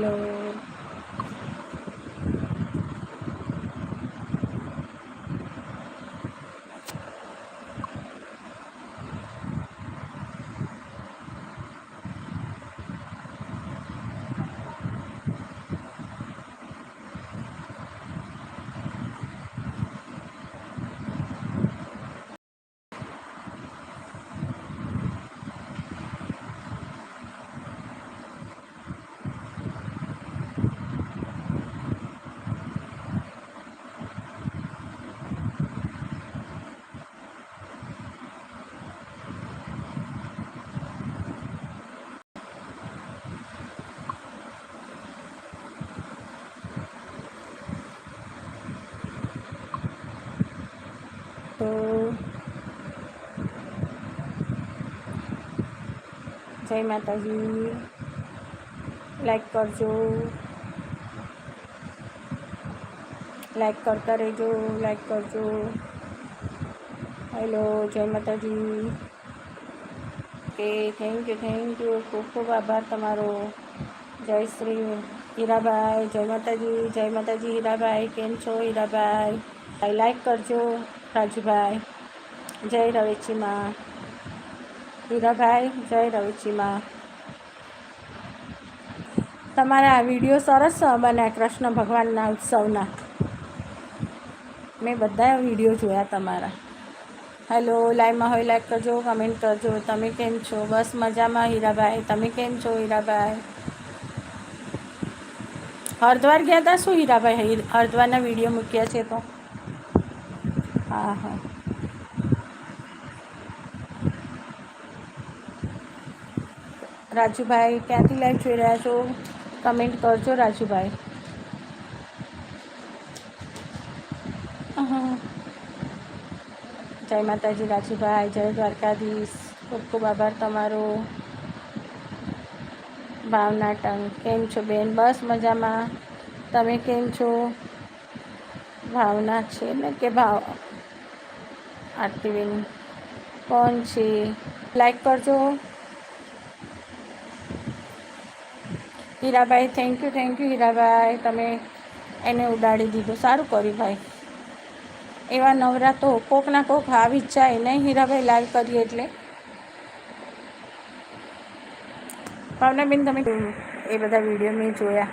Hello તો જય માતાજી. લાઈક કરજો. લાઈક કરતા રહેજો લાઈક કરજો. હેલો જય માતાજી. કે થેન્ક યુ થેન્ક યુ ખૂબ ખૂબ આભાર તમારો. જય શ્રી હીરાભાઈ જય માતાજી જય માતાજી હીરાભાઈ કેમ છો હીરાભાઈ લાઈક કરજો, રાજુભાઈ. જય રવેચીમાં હીરાભાઈ જય રવિચીમાં. તમારા આ વીડિયો સરસ બન્યા કૃષ્ણ ભગવાનના ઉત્સવના. મેં બધા વીડિયો જોયા તમારા. હેલો લાઈવમાં હોય લાઈક કરજો કમેન્ટ કરજો. તમે કેમ છો? બસ મજામાં, હીરાભાઈ. તમે કેમ છો, હીરાભાઈ? હરદ્વાર ગયા હતા શું, હીરાભાઈ? હરદ્વારના વીડિયો મૂક્યા છે તો? હા હા. રાજુભાઈ ક્યાંથી લાઈવ જોઈ રહ્યા છો? કમેન્ટ કરજો રાજુભાઈ. જય માતાજી રાજુભાઈ જય દ્વારકાધીશ. ખૂબ ખૂબ આભાર તમારો. ભાવના ટંગ. કેમ છો બેન? બસ મજામાં. તમે કેમ છો? ભાવના છે ને કે ભાવ? આરતીબેન કોણ છે? લાઈક કરજો. Hirabhai thank you thank you Hirabhai તમે એને ઉડાડી દીધું. સારું કર્યું ભાઈ. એવા નવરા તો કોકના કોક આવી જ જાય. નહીં હીરાભાઈ લાઈવ કરીએ એટલે. ભાવનાબેન, તમે એ બધા વીડિયો મેં જોયા.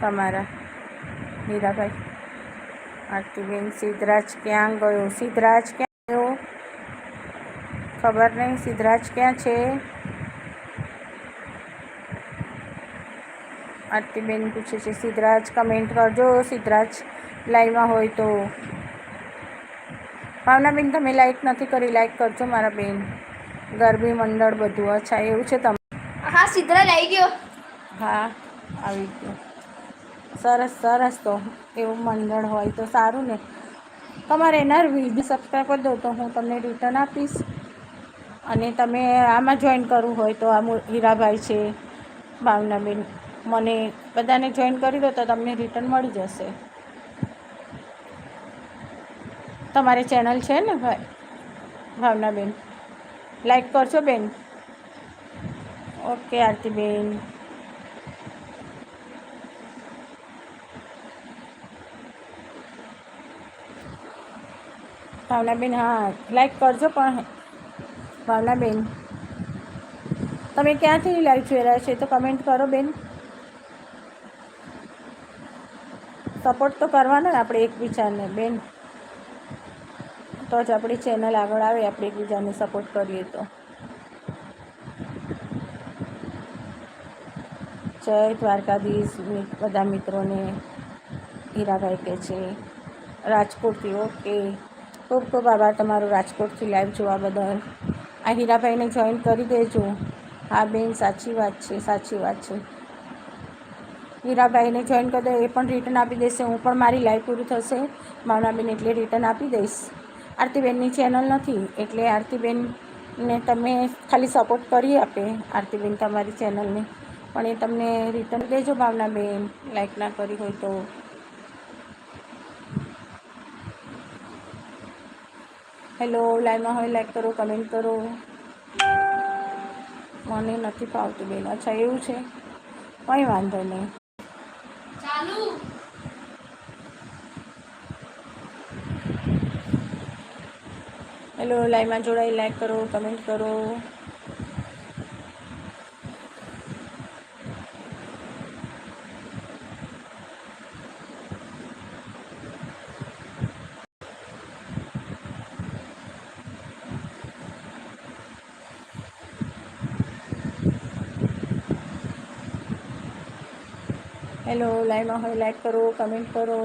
તમારા હીરાભાઈ આરતીબેન, સિદ્ધરાજ ક્યાં ગયો? સિદ્ધરાજ ક્યાં ગયો? ખબર નહીં. સિદ્ધરાજ ક્યાં છે? આરતીબેન પૂછે છે સિદ્ધરાજ કમેન્ટ કરજો. સિદ્ધરાજ લાઈવમાં હોય તો. ભાવનાબેન તમે લાઈક નથી કરી લાઈક કરજો મારા બેન. ગરબી મંડળ બધું અચ્છા એવું છે તમે. હા સિદ્ધરાજ આવી ગયો. હા આવી ગયો. સરસ સરસ તો. એવું મંડળ હોય તો સારું ને. તમારે એના વીડિયો સબસ્ક્રાઈબ કરી દો તો હું તમને રિટર્ન આપીશ. અને તમે આમાં જોઈન કરવું હોય તો આ હીરાભાઈ છે ભાવનાબેન મને બધાને જોઈન કરી દો તો તમને રિટર્ન મળી જશે. તમારી ચેનલ છે ને ભાઈ ભાવનાબેન? લાઈક કરજો બેન. ઓકે આરતીબેન. ભાવનાબેન, હા લાઈક કરજો પણ ભાવનાબેન. તમે ક્યાંથી લાઈવ જોઈ રહ્યા છે તો કમેન્ટ કરો બેન. સપોર્ટ તો કરવાનો ને આપણે એકબીજાને, બેન. તો જ આપણી ચેનલ આગળ આવે, આપણે એકબીજાને સપોર્ટ કરીએ તો. જય દ્વારકાધીશ બધા મિત્રોને. હીરાભાઈ કહે છે, રાજકોટથી, ઓકે. ખૂબ ખૂબ આભાર તમારો રાજકોટથી લાઈવ જોવા બદલ. આ હીરાભાઈને જોઈન કરી દેજો. હા, બેન, સાચી વાત છે, સાચી વાત છે. હીરાભાઈને જોઈન કરી દો, એ પણ રિટર્ન આપી દેશે, હું પણ મારી લાઈફ પૂરી થશે. માવનાબેન એટલે રિટર્ન આપી દઈશ. આરતીબેનની ચેનલ નથી, એટલે આરતીબેનને તમે ખાલી સપોર્ટ કરી આપે, આરતીબેન તમારી ચેનલને પણ એ તમને રિટર્ન દેજો ભાવનાબેન લાઈક ના કરી હોય તો. હેલો લાઈવમાં હોય લાઈક કરો કમેન્ટ કરો. મને નથી ફાવતું બેન, અચ્છા, એવું છે? કંઈ વાંધો નહીં. હેલો લાઈવમાં જોડાઈ લાઈક કરો કમેન્ટ કરો. હેલો લાઈવમાં હોય લાઈક કરો કમેન્ટ કરો.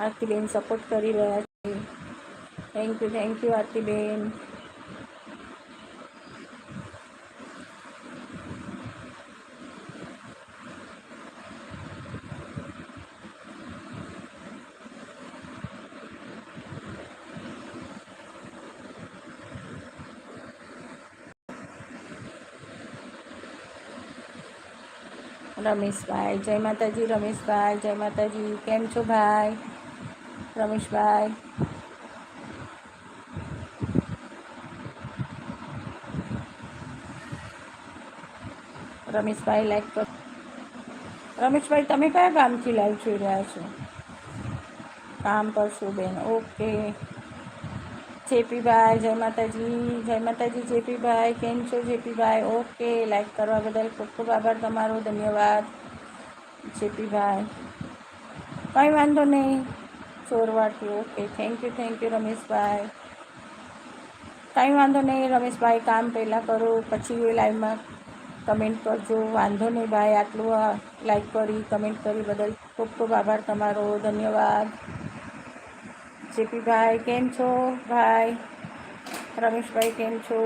આરતીબેન સપોર્ટ કરી રહ્યા છે. Thank you thank you Aartiben. Rameshbhai, જય માતાજી, રમેશભાઈ, જય માતાજી. કેમ છો ભાઈ? રમેશભાઈ. રમેશભાઈ લાઈક રમેશભાઈ, તમે કયા ગામથી લાઈવ જોઈ રહ્યા છો? કામ કરશું બેન. ઓકે જેપીભાઈ, જય માતાજી. જય માતાજી જેપીભાઈ. કેમ છો જેપીભાઈ? ઓકે લાઈક કરવા બદલ ખૂબ ખૂબ આભાર તમારો. ધન્યવાદ. જેપીભાઈ. કંઈ વાંધો નહીં. ચોરવાટી okay thank you thank you Rameshbhai. કાંઈ વાંધો નહીં, રમેશભાઈ, કામ પહેલાં કરો, પછી લાઈવમાં કમેન્ટ કરજો. વાંધો નહીં ભાઈ, આટલું લાઈક કરી કમેન્ટ કરી બદલ ખૂબ ખૂબ આભાર તમારો. ધન્યવાદ. જેપીભાઈ કેમ છો? ભાઈ, રમેશભાઈ, કેમ છો?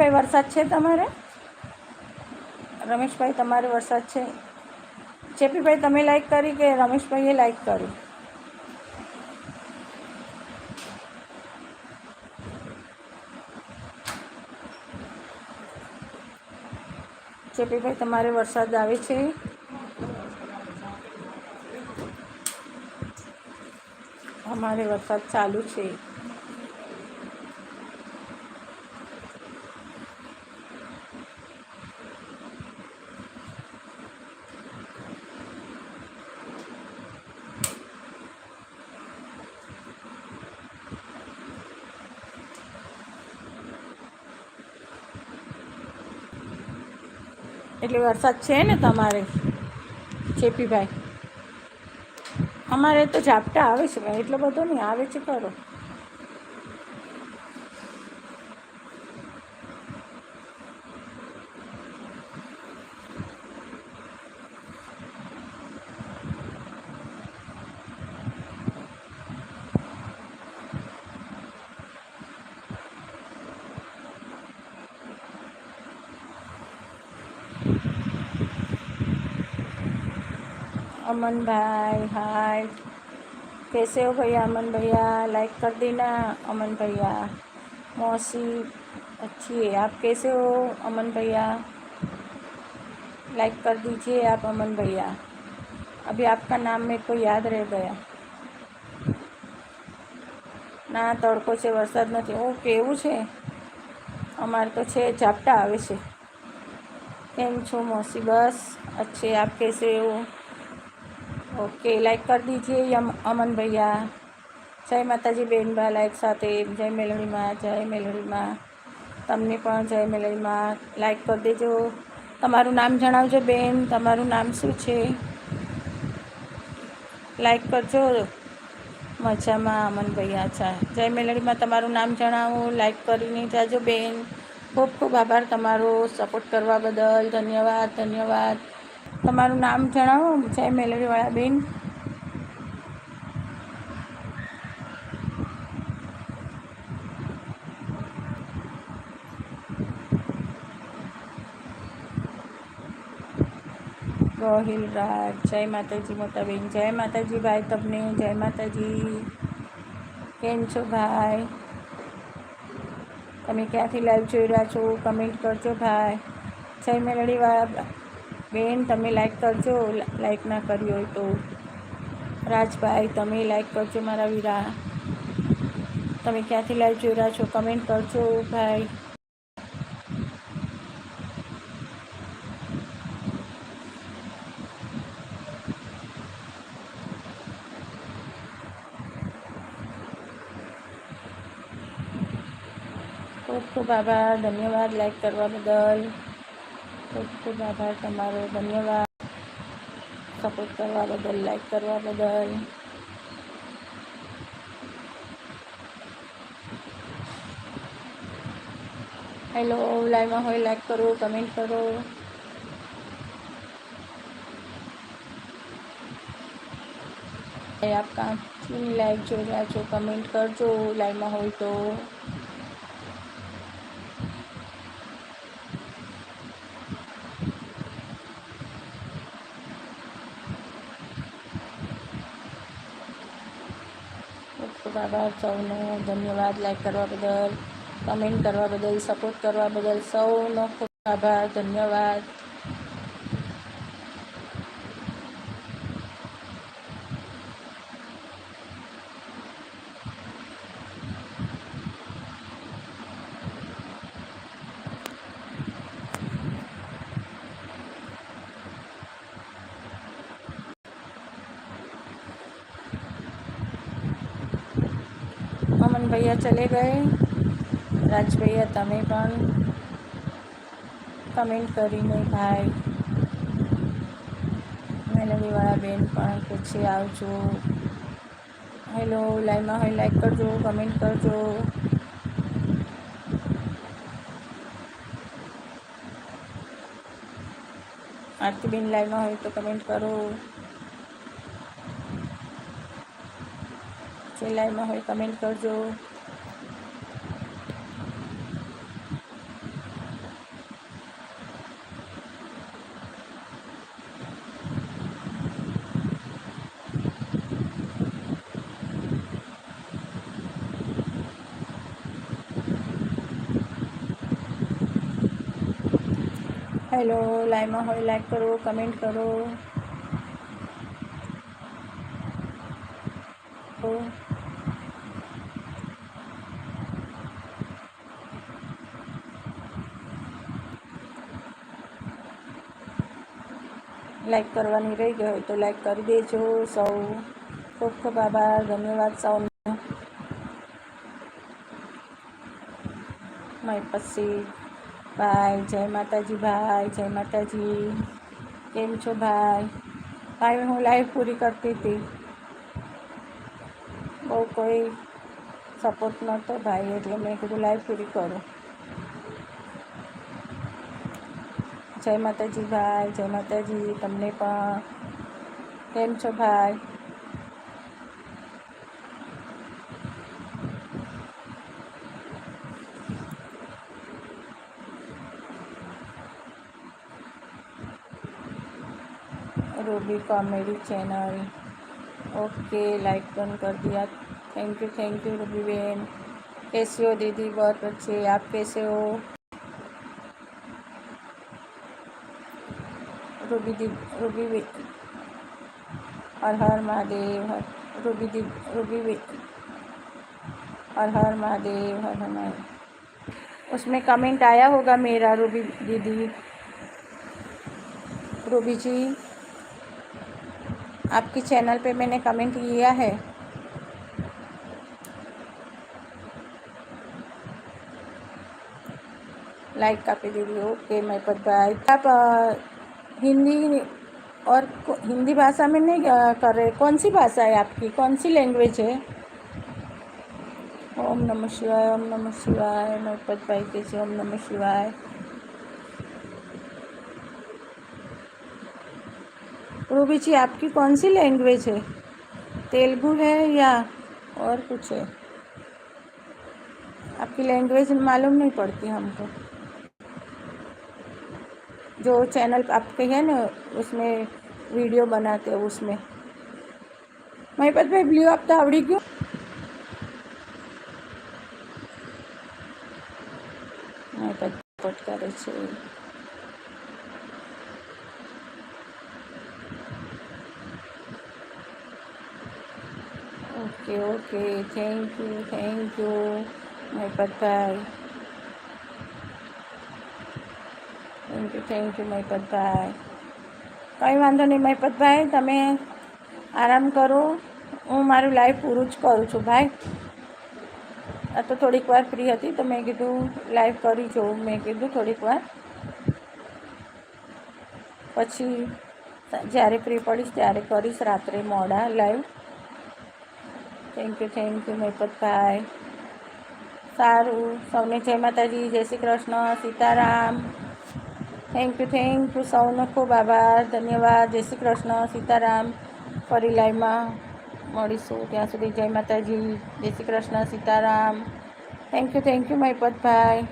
ભાઈ વરસાદ છે તમારે? રમેશભાઈ, તમારે વરસાદ છે? જેપીભાઈ તમે લાઈક કરી કે રમેશભાઈએ લાઈક કરી? જેપીભાઈ તમારે વરસાદ આવે છે? અમારે વરસાદ ચાલુ છે. એટલે વરસાદ છે ને તમારે? જેપીભાઈ. અમારે તો ઝાપટા આવે છે ભાઈ, એટલો બધો નહીં આવે છે ખરો. अमन भाई, हाय। कैसे हो भैया अमन भैया? लाइक कर देना अमन भैया। मौसी, अच्छी है। आप कैसे हो अमन भैया? लाइक कर दीजिए आप अमन भैया। अभी आपका नाम मेरे को याद रह गया। ना, तड़को से वरसाद नहीं ઓકે એવું છે तो है झापटा आए આવે છે કેમ છો, મોસી? બસ અચ્છે આપ ઓકે લાઈક કરી દીજીએ અમન ભૈયા. જય માતાજી બેનબા લાઈક સાથે. જય મેલડીમાં જય મેલડીમાં. તમને પણ જય મેલડીમાં લાઈક કરી દેજો. તમારું નામ જણાવજો બેન. તમારું નામ શું છે? લાઈક કરજો. મજામાં, અમન ભૈયા અચ્છા. જય મેલડીમાં તમારું નામ જણાવો. લાઈક કરીને જાજો બેન. ખૂબ ખૂબ આભાર તમારો સપોર્ટ કરવા બદલ. ધન્યવાદ ધન્યવાદ. તમારું નામ જણાવો જય મેલડીવાળા બેન. રોહિલ રાજ, જય માતાજી મોટા બેન, જય માતાજી ભાઈ તમને, જય માતાજી. કેમ છો ભાઈ? તમે ક્યાંથી લાઈવ જોઈ રહ્યા છો? કમેન્ટ કરજો ભાઈ. જય મેલડીવાળા બેન, તમે લાઈક કરજો. લાઈક ના કરી હોય તો. રાજભાઈ, તમે લાઈક કરજો મારા વીરા. તમે ક્યાંથી લાઈવ જોઈ રહ્યા છો? કમેન્ટ કરજો ભાઈ. ખૂબ ખૂબ આભાર. ધન્યવાદ લાઈક કરવા બદલ. ખૂબ ખૂબ આભાર તમારો ધન્યવાદ સપોર્ટ કરવા બદલ લાઈક કરવા બદલ હેલો લાઈવમાં હોય લાઈક કરો કમેન્ટ કરો આપ કાંથી લાઈવ જોઈ રહ્યા છો કમેન્ટ કરજો લાઈવમાં હોય તો ખૂબ ખૂબ આભાર સૌનો ધન્યવાદ લાઈક કરવા બદલ કમેન્ટ કરવા બદલ સપોર્ટ કરવા બદલ સૌનો ખૂબ આભાર, ધન્યવાદ. ભૈયા ચલે ગए રાજ ભૈયા, તમે પણ કમેન્ટ કરીને ભાઈ. મેલડીવાળા બેન પણ પૂછી આવજો હેલો લાઈવમાં હોય લાઈક કરજો કમેન્ટ કરજો. આરતીબેન લાઈવમાં હોય તો કમેન્ટ કરો. જે લાઈવમાં હોય કમેન્ટ કરજો. હેલો લાઈવમાં હોય લાઈક કરો કમેન્ટ કરો તો લાઈક કરવાની રહી ગઈ હોય તો લાઈક કરી દેજો. સૌ ખૂબ ખૂબ આભાર. ધન્યવાદ સૌનો. મારી પછી. ભાઈ જય માતાજી ભાઈ જય માતાજી. કેમ છો ભાઈ ભાઈ હું લાઈવ પૂરી કરતી હતી. બહુ કોઈ સપોર્ટ નહોતો, ભાઈ, એટલે મેં કીધું લાઈવ પૂરી કરું. જય માતાજી ભાઈ જય માતાજી તમને પણ કેમ છો ભાઈ Ruby comedy channel okay like done कर दिया thank you thank you Ruby बहन कैसे हो दीदी बहुत अच्छे आप कैसे हो रूबी बे- हर हर महादेव हर रूबी बे- हर हर महादेव हर हर महादेव उसमें कमेंट आया होगा मेरा रूबी दीदी। रूबी जी आपके चैनल पे मैंने कमेंट किया है। लाइक कापी दीदी ओके मैं अ, हिंदी और हिंदी भाषा में नहीं कर रहे। कौन सी भाषा है आपकी? कौन सी लैंग्वेज है? ओम नमः शिवाय, ओम नमः शिवाय। पद भाई के से ओम नमः शिवाय। रूबी जी, आपकी कौन सी लैंग्वेज है? तेलुगु है या और कुछ है? आपकी लैंग्वेज मालूम नहीं पड़ती हमको। जो चैनल आपके है ना उसमें वीडियो बनाते हैं उसमें મહિપત ભાઈ બ્લ્યુ આપતા આવડી ગયું મહિપત પટ કરે છે okay okay thank you thank you Mahipatbhai thank you thank you Mahipatbhai કંઈ વાંધો નહીં મહિપતભાઈ તમે આરામ કરો. હું મારું લાઈવ પૂરું જ કરું છું, ભાઈ. આ તો થોડીક વાર ફ્રી હતી તો મેં કીધું લાઈવ કરી જોઉં. મેં કીધું થોડીક વાર. પછી જ્યારે ફ્રી પડીશ ત્યારે કરીશ રાત્રે મોડા live thank you thank you Mahipatbhai સારું. સૌને જય માતાજી. જય Shri Krishna. Sitaram. Thank you thank you સૌનો ખૂબ આભાર. ધન્યવાદ. જય શ્રી કૃષ્ણ. સીતારામ. ફરી લાઈવમાં મળીશું. ત્યાં સુધી જય માતાજી. જય Shri Krishna. Sitaram. Thank you thank you Mahipatbhai